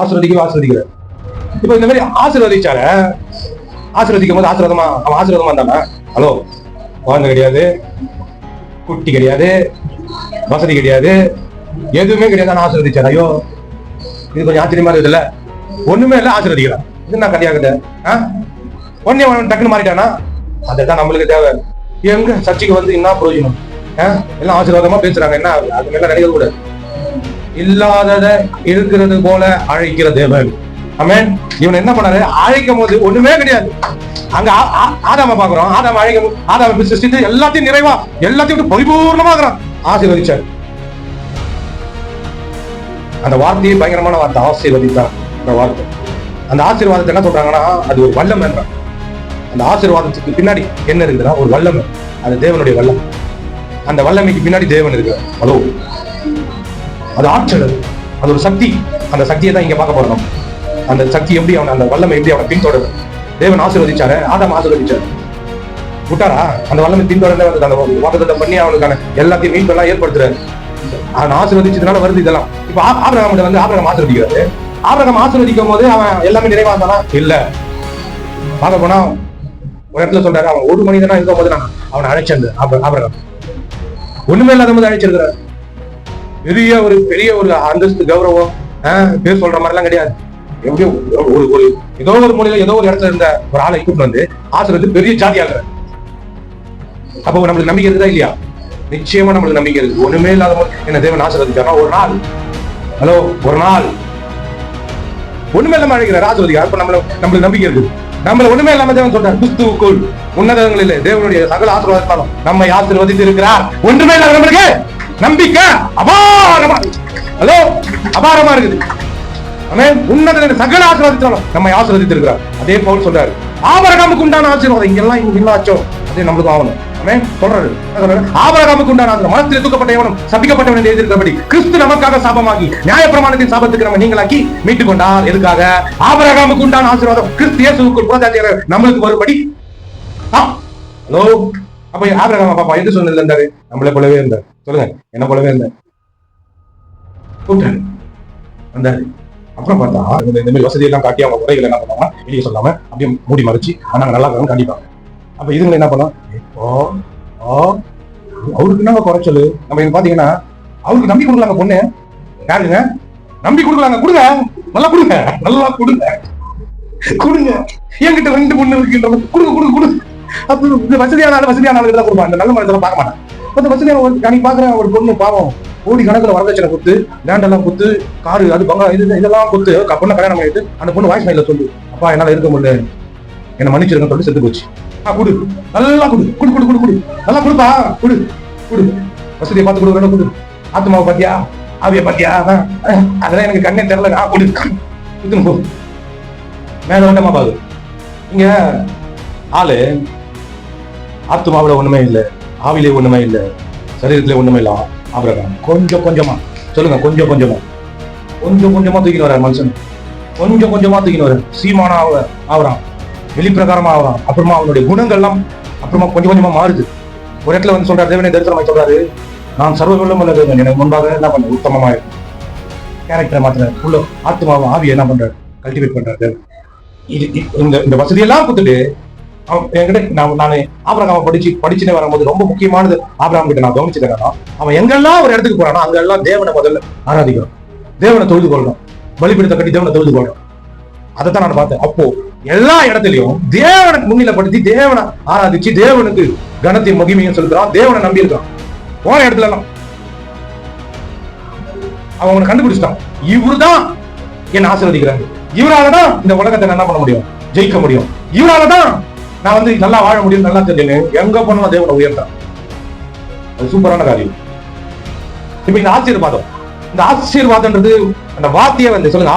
ஆசீர்வதிக்க ஆசீர்வதிக்கிறார் இப்போ இந்த மாதிரி ஆசீர்வதிச்சார ஆசீர்வதிக்கும் போது ஆசீர்வாதமா அவன் ஆசீர்வாதமா இருந்தானா ஹலோ குழந்தை கிடையாது குட்டி கிடையாது வசதி கிடையாது எதுவுமே கிடையாது ஆனா ஆசீர்வதிச்சார். ஐயோ இது கொஞ்சம் ஆச்சரியமா இருக்குதுல்ல? ஒண்ணுமே இல்லை ஆசீர்வதிக்கிறான் இது நான் கதையாகுது ஆ? உடனே அவன் டக்குன்னு மாறிட்டானா அதுதான் நம்மளுக்கு தேவை. எங்க? சர்ச்சைக்கு வந்து என்ன பிரயோஜனம்? ஆ? எல்லாம் ஆசீர்வாதமா பேசுறாங்க. என்ன அது மேல நினைக்க கூடாது இல்லாதத இருக்கிறது போல அழைக்கிற தேவன். அமேன் இவன் என்ன பண்ணாரு? அழைக்கும் போது ஒண்ணுமே கிடையாது. அங்க ஆதாம பாக்குறோம் ஆதாம அழைக்கும் ஆதாம சிருஷ்டித்து எல்லாத்தையும் நிறைவா எல்லாத்தையும் விட்டு பரிபூர்ணமா இருக்கிறான் ஆசீர்வதிச்சார். அந்த வார்த்தையை பயங்கரமான வார்த்தை ஆசீர்வதித்தான். அந்த வார்த்தை. அந்த ஆசீர்வாதத்தை என்ன சொல்றாங்கன்னா அது ஒரு வல்லம் என்றான். அந்த ஆசீர்வாதத்துக்கு பின்னாடி என்ன இருக்குதுன்னா ஒரு வல்லமை. அது தேவனுடைய வல்லம். அந்த வல்லமைக்கு பின்னாடி தேவன் இருக்கிறார். ஹலோ அது ஆற்றல் அது. அது ஒரு சக்தி. அந்த சக்தியை தான் இங்க பார்க்க போறோம் அந்த சக்தி எப்படி அவன் அந்த வல்லமை எப்படி அவனை பின்தொடரு தேவன் ஆசீர்வதிச்சாரு ஆதாம் ஆசீர்வதிச்சாரு. விட்டாரா? அந்த வல்லமை பின்தொடர்ந்து வந்து அந்த வாக்குத்தத்தம் பண்ணி அவனுக்கான எல்லாத்தையும் மீட்பெல்லாம் ஏற்படுத்துறாரு. அவன் ஆசீர்வதிச்சதுனால வருது இதெல்லாம். இப்ப ஆ- வந்து ஆபரகம் ஆசீர்வதிக்கிறாரு. ஆபரகம் ஆசீர்வதிக்கும் போது அவன் எல்லாமே நிறைவாந்தானா இல்ல. பார்க்க போனா ஒரு இடத்துல சொல்றாரு அவன் ஒரு மனிதனா இருக்கும் போது நான் அவனை அழைச்சேன். ஆப- ஒண்ணுமே இல்லாத போது அழைச்சிருக்கிறார். பெரிய ஒரு பெரிய ஒரு அந்தஸ்து கௌரவம் பேர் சொல்ற மாதிரி எல்லாம் கிடையாது. எப்படியோ ஒரு ஒரு ஏதோ ஒரு மொழியில ஏதோ ஒரு இடத்துல இருந்த ஒரு ஆளை கூப்பிட்டு வந்து ஆசிரியர் பெரிய ஜாதி ஆகுற அப்போ நம்மளுக்கு நம்பிக்கை இருக்குதா இல்லையா? நிச்சயமா நம்மளுக்கு நம்பிக்கை இருக்கு. ஒண்ணுமே இல்லாத என்ன தேவன் ஆசிரியர் ஒரு நாள் ஹலோ ஒரு நாள். ஒண்ணுமே இல்லாம அழைக்கிறார் ஆசீர்வதிக்கிறார் அப்ப நம்மள நம்மளுக்கு நம்பிக்கை இருக்கு. நம்மள ஒண்ணுமே இல்லாம தேவன் சொல்றார் கிறிஸ்துவுக்குள் உன்னதங்கள் இல்லை தேவனுடைய சகல ஆசீர்வாதத்தாலும் நம்மை ஆசீர்வதித்து இருக்கிறார் ஒன்றுமே இல்லாத நம்மளுக்கு நம்பிக்கை அபாரமா ஹலோ அபாரமா இருக்குது. ஆமென் சகல ஆசீர்வாதத்தாலும் நம்மை ஆசீர்வதித்து இருக்கிறார் அதே போல் சொல்றாரு. ஆபரகாமுக்கு உண்டான ஆசீர்வாதம் இங்கெல்லாம் இங்க என்ன அதே நம்மளுக்கு ஆகணும். ஆமென் சொல்றாரு. என்ன சொல்றாரு? ஆபரகாமுக்கு உண்டான ஆசீர்வாதம். மனத்தில் தூக்கப்பட்ட எவனும் சபிக்கப்பட்டவன் என்று எழுதியிருக்கிறபடி கிறிஸ்து நமக்காக சாபமாகி நியாயப்பிரமாணத்தின் சாபத்துக்கு நம்ம நீங்களாக்கி மீட்டுக் கொண்டார் எதுக்காக? ஆபரகாமுக்கு உண்டான ஆசீர்வாதம் கிறிஸ்து இயேசுவுக்குள் புறஜாதியர் நம்மளுக்கு வரும்படி. ஹலோ அப்ப ஆபிரகாம் பாப்பா எது சொன்னதுல இருந்தாரு? நம்மளை போலவே இருந்தார். சொல்லுங்க என்ன போலவே இருந்தார். கூப்பிட்டாரு. வந்தாரு. அப்புறம் பார்த்தா இந்த இந்த மாதிரி வசதி எல்லாம் காட்டி அவங்க உரைகள் என்ன பண்ணுவாங்க வெளியே சொல்லாம அப்படியே மூடி மறைச்சு ஆனா நாங்க நல்லா இருக்காங்க கண்டிப்பாங்க. அப்ப இதுங்களை என்ன பண்ணோம்? ஓ ஓ அவருக்கு என்ன குறைச்சல் நம்ம இங்க பாத்தீங்கன்னா அவருக்கு நம்பி கொடுக்கலாங்க பொண்ணு. யாருங்க? நம்பி கொடுக்கலாங்க. கொடுங்க. நல்லா கொடுங்க. நல்லா கொடுங்க. கொடுங்க. என்கிட்ட ரெண்டு பொண்ணு இருக்குன்ற கொடுங்க கொடுங்க கொடுங்க. அப்போ இந்த வசதியான ஆளு வசதியான ஆளுக்கு தான் கொடுப்பாங்க. நல்ல மனதில் பார்க்க மாட்டாங்க அந்த வசதியான ஒரு அன்னைக்கு பாக்குறேன் ஒரு பொண்ணு பாவம் கோடி கணக்குல வரதட்சணை கொடுத்து லேண்டெல்லாம் குத்து கொடுத்து காரு அது பங்களா இது இதெல்லாம் கொடுத்து பொண்ணை கல்யாணம் பண்ணிட்டு அந்த பொண்ணு வாய்ஸ் மைல சொல்லு அப்பா என்னால இருக்க முடியல. என்ன மன்னிச்சிருங்க சொல்லி செத்து போச்சு. ஆ குடு. நல்லா குடு. குடு குடு குடு குடு. நல்லா கொடுப்பா. குடு. குடு. வசதியை பார்த்து கொடுக்குறேன் குடு. ஆத்மாவை பார்த்தியா? ஆவிய பார்த்தியா? அதெல்லாம் எனக்கு கண்ணே தெரியல. ஆ குடு. இதுன்னு போ. மேல பாது இங்க ஆளு ஆத்மாவில் ஒன்றுமே இல்லை ஆவிலே ஒன்றுமே இல்லை சரீரத்தில் ஒன்றுமே இல்லை. ஆபிரகாம் கொஞ்சம் கொஞ்சமா சொல்லுங்க கொஞ்சம் கொஞ்சமா. கொஞ்சம் கொஞ்சமா தூக்கிட்டு வர மனுஷன். கொஞ்சம் கொஞ்சமா தூக்கிட்டு வர சீமானா ஆகிறான் ஆவறான். வெளிப்பிரகாரமா ஆவறான். அப்புறமா அவனுடைய குணங்கள்லாம் அப்புறமா கொஞ்சம் கொஞ்சமா மாறுது. ஒரு இடத்துல வந்து சொல்றாரு தேவனே தரிசனமாய் சொல்றாரு. நான் சர்வ வெள்ளம் எனக்கு முன்பாக என்ன பண்ண உத்தமமா இருக்கும் கேரக்டரை மாத்துறாரு. உள்ள ஆத்மாவும் ஆவியை என்ன பண்றாரு? கல்டிவேட் பண்றாரு இது இது- இந்த இந்த வசதியெல்லாம் கொடுத்துட்டு அவன் என்கிட்ட நான் நான் ஆபிரகாம படிச்சு படிச்சுனே வரும்போது ரொம்ப முக்கியமானது ஆபிரகாம் கிட்ட நான் கவனிச்சது அவன் எங்கெல்லாம் ஒரு இடத்துக்கு போறானோ அங்கெல்லாம் தேவனை முதல்ல ஆராதிக்கிறோம் தேவனை தொழுது கொள்ளணும். பலிபிடித்த கட்டி தேவனை தொழுது கொள்ளணும். அதைத்தான் நான் பார்த்தேன். அப்போ எல்லா இடத்துலயும் தேவனுக்கு முன்னிலைப்படுத்தி தேவனை ஆராதிச்சு தேவனுக்கு கனத்தையும் மகிமையும் செலுத்துறான் தேவனை நம்பி இருக்கான் போன இடத்துல எல்லாம் அவன் அவனை கண்டுபிடிச்சிட்டான். இவரு தான் என்ன ஆசீர்வதிக்கிறாங்க இவரால தான் இந்த உலகத்தை நான் என்ன பண்ண முடியும்? ஜெயிக்க முடியும். இவரால தான் நான் வந்து நல்லா வாழ முடியும் நல்லா தெரியும் எங்க போனாலும் தேவனை உயர்த்தான் அது சூப்பரான காரியம். இப்ப இந்த ஆசீர்வாதம். இந்த ஆசீர்வாதம்ன்றது அந்த வார்த்தையே வந்து சொல்லுங்க.